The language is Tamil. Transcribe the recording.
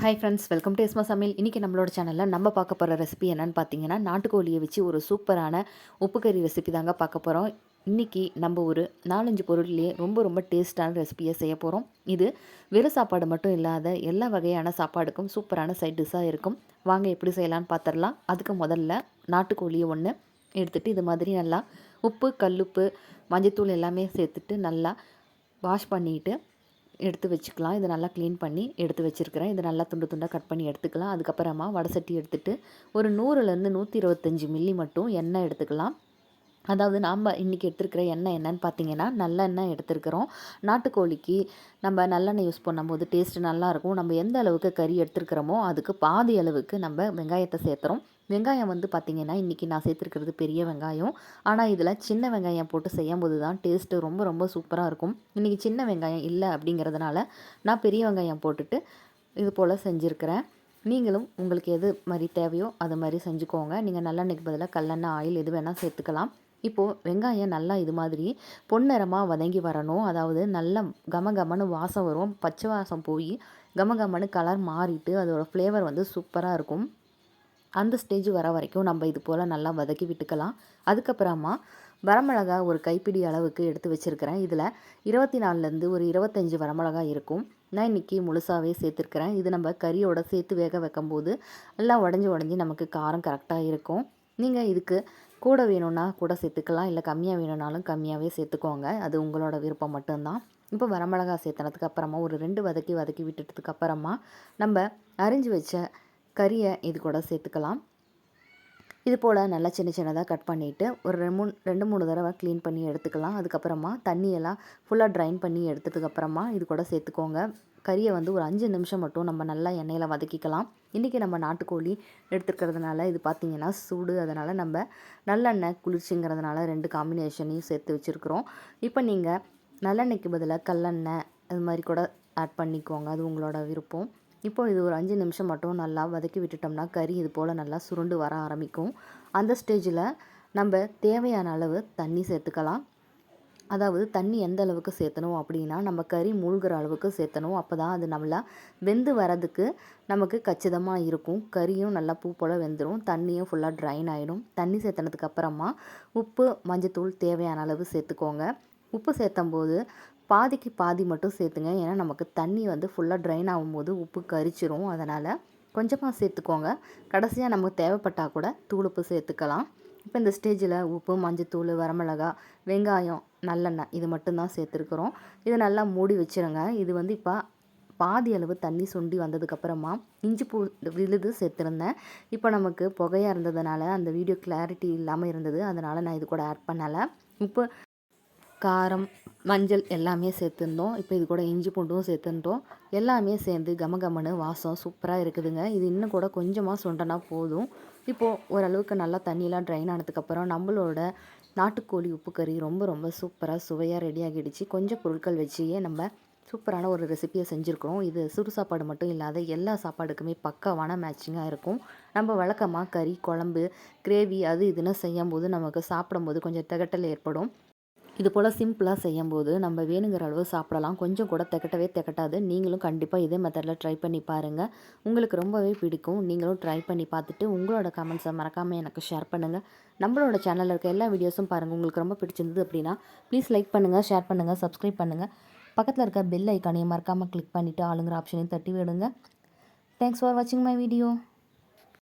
Hi friends welcome to Isma சமையல் இன்றைக்கி நம்மளோட சேனலில் நம்ம பார்க்க போகிற ரெசிபி என்னென்னு பார்த்தீங்கன்னா நாட்டுக்கோழியை வச்சு ஒரு சூப்பரான உப்புக்கறி ரெசிபி தாங்க பார்க்க போகிறோம் இன்றைக்கி நம்ம ஒரு நாலஞ்சு பொருள்லேயே ரொம்ப ரொம்ப டேஸ்ட்டான ரெசிபியை செய்ய போகிறோம் இது வெறும் சாப்பாடு மட்டும் இல்லாத எல்லா வகையான சாப்பாடுக்கும் சூப்பரான சைட் டிஷ்ஷாக இருக்கும். வாங்க எப்படி செய்யலான்னு பார்த்துடலாம் அதுக்கு முதல்ல நாட்டுக்கோழியை ஒன்று எடுத்துகிட்டு இது மாதிரி நல்லா உப்பு கல்லுப்பு மஞ்சத்தூள் எல்லாமே சேர்த்துட்டு நல்லா வாஷ் பண்ணிவிட்டு எடுத்து வச்சுக்கலாம். இதை நல்லா க்ளீன் பண்ணி எடுத்து வச்சுருக்கிறேன். இதை நல்லா துண்டு துண்டாக கட் பண்ணி எடுத்துக்கலாம். அதுக்கப்புறமா வடை சட்டி எடுத்துகிட்டு ஒரு நூறுலேருந்து நூற்றி இருபத்தஞ்சி மில்லி மட்டும் எண்ணெய் எடுத்துக்கலாம். அதாவது நாம் இன்றைக்கி எடுத்துருக்கிற எண்ணெய் என்னன்னு பார்த்தீங்கன்னா நல்லெண்ணெய் எடுத்துருக்கிறோம். நாட்டுக்கோழிக்கு நம்ம நல்லெண்ணெய் யூஸ் பண்ணும்போது டேஸ்ட்டு நல்லாயிருக்கும் நம்ம எந்த அளவுக்கு கறி எடுத்துருக்கிறோமோ அதுக்கு பாதி அளவுக்கு நம்ம வெங்காயத்தை சேர்த்துறோம். வெங்காயம் வந்து பார்த்திங்கன்னா இன்றைக்கி நான் சேர்த்துருக்கிறது பெரிய வெங்காயம். ஆனால் இதில் சின்ன வெங்காயம் போட்டு செய்யும்போது தான் டேஸ்ட்டு ரொம்ப ரொம்ப சூப்பராக இருக்கும். இன்றைக்கி சின்ன வெங்காயம் இல்லை அப்படிங்கிறதுனால நான் பெரிய வெங்காயம் போட்டுட்டு இது போல் செஞ்சுருக்கிறேன். நீங்களும் உங்களுக்கு எது மாதிரி தேவையோ அது மாதிரி செஞ்சுக்கோங்க. நீங்கள் நல்லெண்ணெய்க்கு பதிலாக கல்லெண்ணெய் ஆயில் எது வேணால் சேர்த்துக்கலாம். இப்போது வெங்காயம் நல்லா இது மாதிரி பொன்னிறமாக வதங்கி வரணும். அதாவது நல்ல கம கமனு வாசம் வரும். பச்சை வாசம் போய் கம கமனு கலர் மாறிட்டு அதோடய ஃப்ளேவர் வந்து சூப்பராக இருக்கும். அந்த ஸ்டேஜ் வர வரைக்கும் நம்ம இது போல் நல்லா வதக்கி விட்டுக்கலாம். அதுக்கப்புறமா வரமிளகா ஒரு கைப்பிடி அளவுக்கு எடுத்து வச்சுருக்கிறேன். இதில் இருபத்தி நாலுலேருந்து ஒரு இருபத்தஞ்சி வரமிளகா இருக்கும். நான் இன்றைக்கி முழுசாகவே சேர்த்துருக்கிறேன். இது நம்ம கறியோட சேர்த்து வேக வைக்கும்போது எல்லாம் உடஞ்சி உடஞ்சி நமக்கு காரம் கரெக்டாக இருக்கும். நீங்கள் இதுக்கு கூட வேணும்னா கூட சேர்த்துக்கலாம். இல்லை கம்மியாக வேணும்னாலும் கம்மியாகவே சேர்த்துக்கோங்க. அது உங்களோட விருப்பம் மட்டும்தான். இப்போ வரமிளகா சேர்த்துனதுக்கப்புறமா ஒரு ரெண்டு வதக்கி வதக்கி விட்டுட்டதுக்கு அப்புறமா நம்ம அரிஞ்சு வச்ச கறியை இது கூட சேர்த்துக்கலாம். இது போல் நல்லா சின்ன சின்னதாக கட் பண்ணிவிட்டு ஒரு ரெண்டு மூணு ரெண்டு மூணு தடவை க்ளீன் பண்ணி எடுத்துக்கலாம். அதுக்கப்புறமா தண்ணியெல்லாம் ஃபுல்லாக ட்ரைன் பண்ணி எடுத்ததுக்கப்புறமா இது கூட சேர்த்துக்கோங்க. கறியை வந்து ஒரு அஞ்சு நிமிஷம் மட்டும் நம்ம நல்லா எண்ணெயில் வதக்கிக்கலாம். இன்றைக்கி நம்ம நாட்டுக்கோழி எடுத்துக்கிறதுனால இது பார்த்திங்கன்னா சூடு. அதனால் நம்ம நல்லெண்ணெய் குளிர்ச்சிங்கிறதுனால ரெண்டு காம்பினேஷனையும் சேர்த்து வச்சுருக்குறோம். இப்போ நீங்கள் நல்லெண்ணெய்க்கு பதிலாக கல்லெண்ணெய் அது மாதிரி கூட ஆட் பண்ணிக்கோங்க. அது உங்களோட விருப்பம். இப்போ இது ஒரு அஞ்சு நிமிஷம் மட்டும் நல்லா வதக்கி விட்டுட்டோம்னா கறி இது போல் நல்லா சுருண்டு வர ஆரம்பிக்கும். அந்த ஸ்டேஜில் நம்ம தேவையான அளவு தண்ணி சேர்த்துக்கலாம். அதாவது தண்ணி எந்த அளவுக்கு சேர்த்தணும் அப்படின்னா நம்ம கறி மூழ்கிற அளவுக்கு சேர்த்தணும். அப்போ தான் அது நல்லா வெந்து வரதுக்கு நமக்கு கச்சிதமாக இருக்கும். கறியும் நல்லா பூ போல் வெந்துடும் தண்ணியும் ஃபுல்லாக ட்ரைன் ஆகிடும் தண்ணி சேர்த்தனதுக்கு அப்புறமா உப்பு மஞ்சத்தூள் தேவையான அளவு சேர்த்துக்கோங்க. உப்பு சேர்த்தம்போது பாதிக்கு பாதி மட்டும் சேர்த்துங்க. ஏன்னா நமக்கு தண்ணி வந்து ஃபுல்லாக ட்ரைன் ஆகும்போது உப்பு கரிச்சிரும். அதனால் கொஞ்சமாக சேர்த்துக்கோங்க. கடைசியாக நமக்கு தேவைப்பட்டால் கூட தூளுப்பு சேர்த்துக்கலாம். இப்போ இந்த ஸ்டேஜில் உப்பு மஞ்சத்தூள் வரமிளகா வெங்காயம் நல்லெண்ணெய் இது மட்டும்தான் சேர்த்துருக்குறோம். இதை நல்லா மூடி வச்சுருங்க. இது வந்து இப்போ பாதி அளவு தண்ணி சுண்டி வந்ததுக்கப்புறமா இஞ்சி பூ விழுது சேர்த்துருந்தேன். இப்போ நமக்கு புகையாக இருந்ததுனால அந்த வீடியோ கிளாரிட்டி இல்லாமல் இருந்தது. அதனால் நான் இது கூட ஆட் பண்ணலை. இப்போ காரம் மஞ்சள் எல்லாமே சேர்த்துருந்தோம். இப்போ இது கூட இஞ்சி பூண்டும் சேர்த்துருந்தோம். எல்லாமே சேர்ந்து கம கமனு வாசம் சூப்பராக இருக்குதுங்க. இது இன்னும் கூட கொஞ்சமாக சுண்டனா போதும். இப்போது ஓரளவுக்கு நல்லா தண்ணியெலாம் ட்ரைன் ஆனதுக்கப்புறம் நம்மளோட நாட்டுக்கோழி உப்பு கறி ரொம்ப ரொம்ப சூப்பராக சுவையாக ரெடி ஆகிடுச்சு. கொஞ்சம் பொருட்கள் வச்சியே நம்ம சூப்பரான ஒரு ரெசிப்பியை செஞ்சுருக்கிறோம். இது சுடு சாப்பாடு மட்டும் இல்லாத எல்லா சாப்பாடுக்குமே பக்காவான மேட்சிங்காக இருக்கும். நம்ம வழக்கமாக கறி குழம்பு கிரேவி அது இதுன்னு செய்யும் போது நமக்கு சாப்பிடும்போது கொஞ்சம் திகட்டல் ஏற்படும். இது போல் சிம்பிளாக செய்யும்போது நம்ம வேணுங்கிற அளவு சாப்பிடலாம். கொஞ்சம் கூட திகட்டவே திகட்டாது. நீங்களும் கண்டிப்பாக இதே மெத்தடில் ட்ரை பண்ணி பாருங்கள் உங்களுக்கு ரொம்பவே பிடிக்கும். நீங்களும் ட்ரை பண்ணி பார்த்துட்டு உங்களோட கமெண்ட்ஸை மறக்காமல் எனக்கு ஷேர் பண்ணுங்கள் நம்மளோட சேனலில் இருக்க எல்லா வீடியோஸும் பாருங்கள் உங்களுக்கு ரொம்ப பிடிச்சிருந்தது அப்படின்னா ப்ளீஸ் லைக் பண்ணுங்கள் ஷேர் பண்ணுங்கள் சப்ஸ்கிரைப் பண்ணுங்கள் பக்கத்தில் இருக்க பெல் ஐக்கானையும் மறக்காமல் கிளிக் பண்ணிவிட்டு ஆளுங்கிற ஆப்ஷனையும் தட்டி விடுங்க. தேங்க்ஸ் ஃபார் வாட்சிங் மை வீடியோ